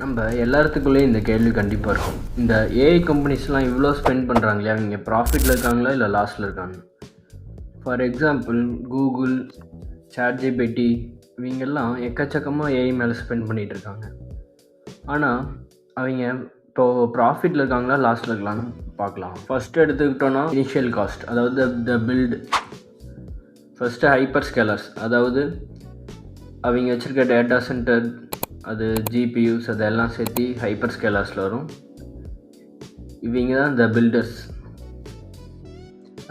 நம்ம எல்லாத்துக்குள்ளேயும் இந்த கேள்வி கண்டிப்பாக இருக்கும். இந்த ஏஐ கம்பெனிஸ்லாம் இவ்வளோ ஸ்பெண்ட் பண்ணுறாங்களே அவங்க ப்ராஃபிட்டில் இருக்காங்களா இல்லை லாஸில் இருக்காங்க? ஃபார் எக்ஸாம்பிள் கூகுள் சாட்ஜிபெட்டி இவங்கெல்லாம் எக்கச்சக்கமாக ஏஐ மேலே ஸ்பெண்ட் பண்ணிகிட்டு இருக்காங்க. ஆனால் அவங்க இப்போது ப்ராஃபிட்டில் இருக்காங்களா லாஸில் இருக்கலாம்னு பார்க்கலாம். ஃபஸ்ட்டு எடுத்துக்கிட்டோன்னா இனிஷியல் காஸ்ட் அதாவது the build first hyperscalers அதாவது அவங்க வச்சுருக்க டேட்டா சென்டர் அது ஜிபியூஸ் அதெல்லாம் சேர்த்து ஹைப்பர் ஸ்கேலர்ஸில் வரும். இவங்க தான் இந்த பில்டர்ஸ்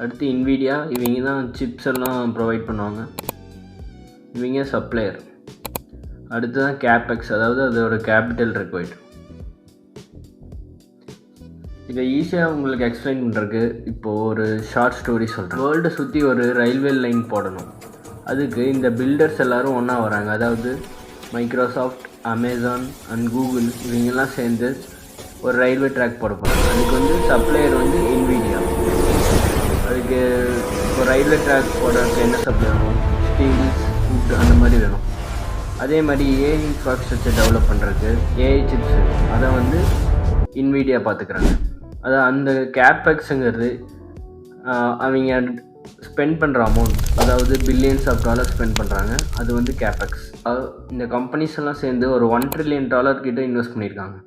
அடுத்து இன்வீடியா இவங்க தான் சிப்ஸ் எல்லாம் ப்ரொவைட் பண்ணுவாங்க. இவங்க சப்ளையர் அடுத்து தான் கேபெக்ஸ் அதாவது அதோட கேபிட்டல் ரெக்வைர்ட் இதை ஈஸியாக உங்களுக்கு எக்ஸ்பிளைன் பண்ணுறதுக்கு இப்போது ஒரு ஷார்ட் ஸ்டோரி சொல்கிறேன் வேர்ல்டை சுற்றி ஒரு ரயில்வே லைன் போடணும். அதுக்கு இந்த பில்டர்ஸ் எல்லோரும் ஒன்றா வராங்க. அதாவது மைக்ரோசாஃப்ட் அமேசான் அண்ட் கூகுள் இவங்கெல்லாம் சேர்ந்து ஒரு ரயில்வே ட்ராக் போட போகிறாங்க அதுக்கு வந்து சப்ளையர் வந்து இன்வீடியா அதுக்கு இப்போ ரயில்வே ட்ராக் போடுறதுக்கு என்ன சப்ளை வேணும்? ஸ்டீல் ஃபுட் அந்த மாதிரி வேணும். அதே மாதிரி ஏஐ இன்ஃப்ராஸ்ட்ரக்சர் டெவலப் பண்ணுறதுக்கு ஏஐ சிப்ஸ் அதை வந்து இன்வீடியா பார்த்துக்குறாங்க அதான் அந்த கேப்பெக்ஸுங்கிறது அவங்க ஸ்பெண்ட் பண்ணுற அமௌண்ட் அதாவது பில்லியன்ஸ் ஆஃப் டாலர் ஸ்பெண்ட் பண்ணுறாங்க அது வந்து கேபெக்ஸ் இந்த கம்பெனிஸ் எல்லாம் சேர்ந்து ஒரு ஒன் ட்ரில்லியன் டாலர் கிட்ட இன்வெஸ்ட் பண்ணியிருக்காங்க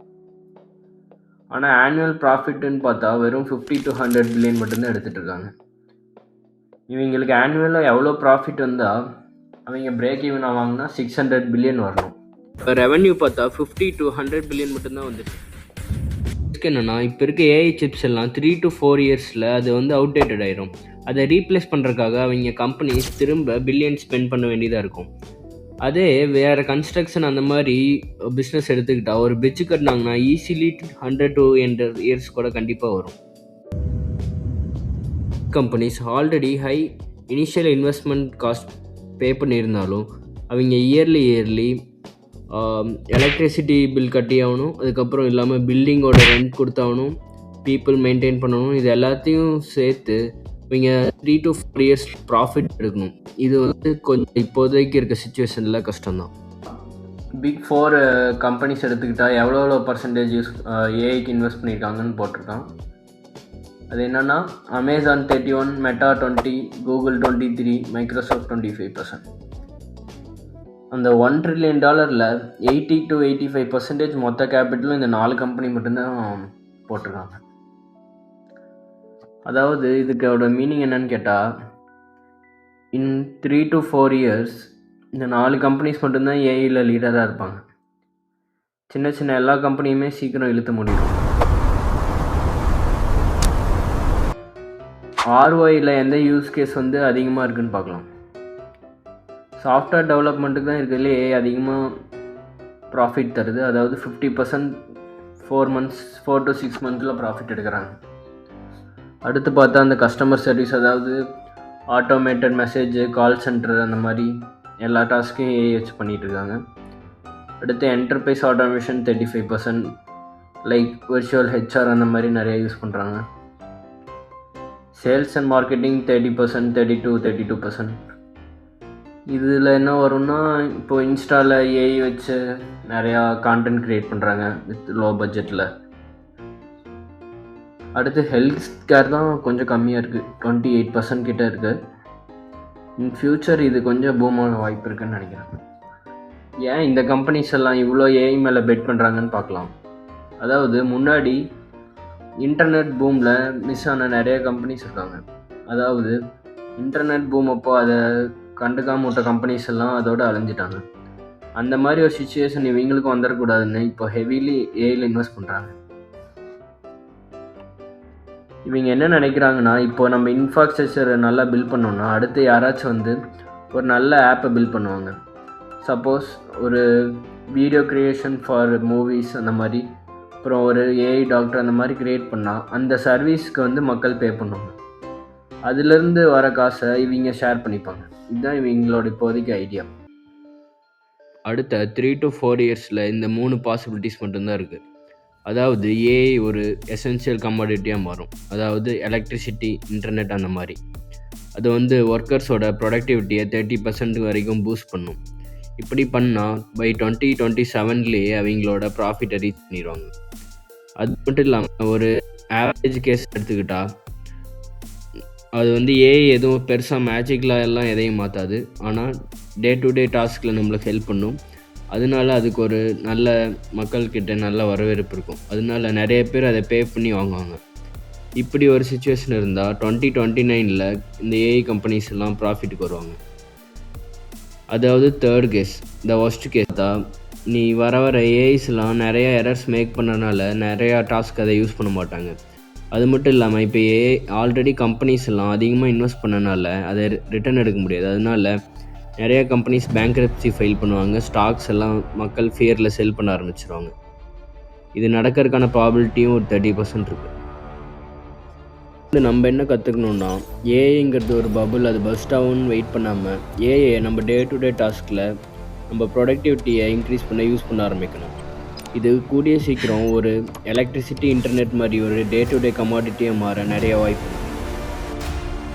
ஆனால் ஆனுவல் ப்ராஃபிட்டுன்னு பார்த்தா வெறும் ஃபிஃப்டி டு ஹண்ட்ரட் பில்லியன் மட்டும்தான் எடுத்துகிட்டு இருக்காங்க. இவங்களுக்கு ஆனுவலாக எவ்வளோ ப்ராஃபிட் வந்தால் அவங்க பிரேக் ஈவன் ஆவாங்கன்னா சிக்ஸ் ஹண்ட்ரட் பில்லியன் வரணும். இப்போ ரெவன்யூ பார்த்தா ஃபிஃப்டி டு ஹண்ட்ரட் பில்லியன் மட்டும்தான் வந்துட்டு என்னென்னா இப்போ இருக்க ஏஐ சிப்ஸ் எல்லாம் த்ரீ டு ஃபோர் இயர்ஸில் அது வந்து அவுடேட்டட் ஆயிரும். அதை ரீப்ளேஸ் பண்ணுறதுக்காக அவங்க கம்பெனிஸ் திரும்ப பில்லியன் ஸ்பெண்ட் பண்ண வேண்டியதாக இருக்கும். அதே வேறு கன்ஸ்ட்ரக்ஷன் அந்த மாதிரி பிஸ்னஸ் எடுத்துக்கிட்டால் ஒரு bridge கட்டினாங்கன்னா easily hundred to hundred years கூட கண்டிப்பாக வரும். Companies already high initial investment cost pay பண்ணியிருந்தாலும் அவங்க இயர்லி இயர்லி எலக்ட்ரிசிட்டி பில் கட்டி ஆகணும் அதுக்கப்புறம் இல்லாமல் பில்டிங்கோட ரெண்ட் கொடுத்தாகணும் பீப்புள் மெயின்டைன் பண்ணணும் இது எல்லாத்தையும் சேர்த்து இவங்க three to four years profit எடுக்கணும். இது வந்து கொஞ்சம் இப்போதைக்கு இருக்க சுச்சுவேஷனில் கஷ்டம்தான். பிக் ஃபோர் கம்பெனிஸ் எடுத்துக்கிட்டால் எவ்வளோ எவ்வளோ பர்சன்டேஜ் யூஸ் ஏஐக்கு இன்வெஸ்ட் பண்ணியிருக்காங்கன்னு போட்டிருக்கான். அது என்னென்னா Amazon thirty one Meta twenty Google twenty three Microsoft twenty five percent அந்த ஒன் ட்ரில்லியன் டாலரில் eighty to eighty five percentage மொத்த கேபிட்டலும் இந்த நாலு கம்பெனி மட்டும்தான் போட்டிருக்காங்க. அதாவது இதுக்கோட மீனிங் என்னன்னு கேட்டால் in three to four years இந்த நாலு கம்பெனிஸ் மட்டும்தான் ஏஐயில் லீடராக இருப்பாங்க. சின்ன சின்ன எல்லா கம்பெனியுமே சீக்கிரம் இழுத்த முடியும் ஆர்ஒயில் எந்த யூஸ் கேஸ் வந்து அதிகமாக இருக்குன்னு பார்க்கலாம். சாஃப்ட்வேர் டெவலப்மெண்ட்டுக்கு தான் இருக்கிறதுலே ஏஐ அதிகமாக ப்ராஃபிட் தருது. அதாவது fifty percent four months four to six மந்த்தில் ப்ராஃபிட் எடுக்கிறாங்க. அடுத்து பார்த்தா அந்த கஸ்டமர் சர்வீஸ் அதாவது ஆட்டோமேட்டட் மெசேஜ் கால் சென்டர் அந்த மாதிரி எல்லா டாஸ்க்கையும் ஏஐ வச்சு பண்ணிகிட்ருக்காங்க அடுத்து enterprise automation thirty five percent like virtual HR அந்த மாதிரி நிறையா யூஸ் பண்ணுறாங்க sales and marketing thirty percent thirty two thirty two percent இதில் என்ன வரும்னா இப்போ இன்ஸ்டாவில் ஏஐ வச்சு நிறையா கான்டென்ட் க்ரியேட் பண்ணுறாங்க வித் லோ பட்ஜெட்டில் அடுத்து ஹெல்த் கேர் தான் கொஞ்சம் கம்மியாக இருக்குது டுவெண்ட்டி எயிட் பர்சன்ட் கிட்டே இருக்குது இன் ஃப்யூச்சர் இது கொஞ்சம் பூமான வாய்ப்பு இருக்குன்னு நினைக்கிறேன். ஏன் இந்த கம்பெனிஸ் எல்லாம் இவ்வளோ ஏஐ மேலே பெட் பண்ணுறாங்கன்னு பார்க்கலாம். அதாவது முன்னாடி இன்டர்நெட் பூமில் மிஸ் ஆன நிறைய கம்பெனிஸ் இருக்காங்க. அதாவது இன்டர்நெட் பூம் அப்போ அதை கண்டுக்காம விட்ட கம்பெனிஸ் எல்லாம் அதோடு அழிஞ்சிட்டாங்க. அந்த மாதிரி ஒரு சுச்சுவேஷன் இவங்களுக்கும் வந்துடக்கூடாதுன்னு இப்போ ஹெவிலி ஏஐயில் இன்வெஸ்ட் பண்ணுறாங்க இவங்க என்ன நினைக்கிறாங்கன்னா இப்போ நம்ம இன்ஃப்ராஸ்ட்ரக்சரை நல்லா பில்ட் பண்ணோம்னா அடுத்து யாராச்சும் வந்து ஒரு நல்ல ஆப்பை பில்ட் பண்ணுவாங்க. சப்போஸ் ஒரு வீடியோ க்ரியேஷன் ஃபார் மூவிஸ் அந்த மாதிரி அப்புறம் ஒரு ஏஐ டாக்டர் அந்த மாதிரி க்ரியேட் பண்ணால் அந்த சர்வீஸ்க்கு வந்து மக்கள் பே பண்ணுவாங்க. அதுலேருந்து வர காசை இவங்க ஷேர் பண்ணிப்பாங்க. இதுதான் இவங்களோட இப்போதைக்கு ஐடியா அடுத்த த்ரீ டு ஃபோர் இயர்ஸில் இந்த மூணு பாசிபிலிட்டிஸ் மட்டும்தான் இருக்குது அதாவது ஏஐ ஒரு எசென்ஷியல் கமாடிட்டியாக மாறும். அதாவது எலக்ட்ரிசிட்டி இன்டர்நெட் அந்த மாதிரி. அது வந்து ஒர்க்கர்ஸோட ப்ரொடக்டிவிட்டியை தேர்ட்டி பர்சன்ட் வரைக்கும் பூஸ்ட் பண்ணும். இப்படி பண்ணால் பை டுவெண்ட்டி டுவெண்ட்டி செவன்லேயே அவங்களோட ப்ராஃபிட்டை ரீச் பண்ணிடுவாங்க. அது மட்டும் இல்லாமல் ஒரு ஆவரேஜ் கேஸ் எடுத்துக்கிட்டால் அது வந்து ஏஐ எதுவும் பெருசாக மேஜிக்கில் எல்லாம் எதையும் மாற்றாது ஆனால் டே டு டே டாஸ்கில் நம்மளுக்கு ஹெல்ப் பண்ணும். அதனால அதுக்கு ஒரு நல்ல மக்கள்கிட்ட நல்ல வரவேற்பு இருக்கும். அதனால நிறைய பேர் அதை பே பண்ணி வாங்குவாங்க. இப்படி ஒரு சுச்சுவேஷன் இருந்தால் டுவெண்ட்டி டுவெண்ட்டி நைனில் இந்த ஏஐ கம்பெனிஸ் எல்லாம் ப்ராஃபிட்டுக்கு வருவாங்க. அதாவது third case the worst case தான். நீ வர வர ஏஐஸ்லாம் நிறையா எரர்ஸ் மேக் பண்ணனால நிறையா டாஸ்க் அதை யூஸ் பண்ண மாட்டாங்க. அது மட்டும் இல்லாமல் இப்போ ஏஐ ஆல்ரெடி கம்பெனிஸ் எல்லாம் அதிகமாக இன்வெஸ்ட் பண்ணனால அதை ரிட்டர்ன் எடுக்க முடியாது. அதனால நிறைய கம்பெனிஸ் பேங்க்ரப்சி ஃபைல் பண்ணுவாங்க. ஸ்டாக்ஸ் எல்லாம் மக்கள் ஃபியரில் செல் பண்ண ஆரம்பிச்சிருவாங்க. இது நடக்கிறதுக்கான ப்ராபிலிட்டியும் ஒரு தேர்ட்டி பர்சன்ட் இருக்குது இது நம்ம என்ன கற்றுக்கணுன்னா ஏஐங்கிறது ஒரு பபுள் அது பஸ்ட் ஆகும்னு வெயிட் பண்ணாமல் ஏஐ நம்ம டே டு டே டாஸ்கில் நம்ம ப்ரொடக்டிவிட்டியை இன்க்ரீஸ் பண்ண யூஸ் பண்ண ஆரம்பிக்கணும். இது கூடிய சீக்கிரம் ஒரு எலக்ட்ரிசிட்டி இன்டர்நெட் மாதிரி ஒரு டே டு டே கமாடிட்டியாக மாற நிறைய வாய்ப்பு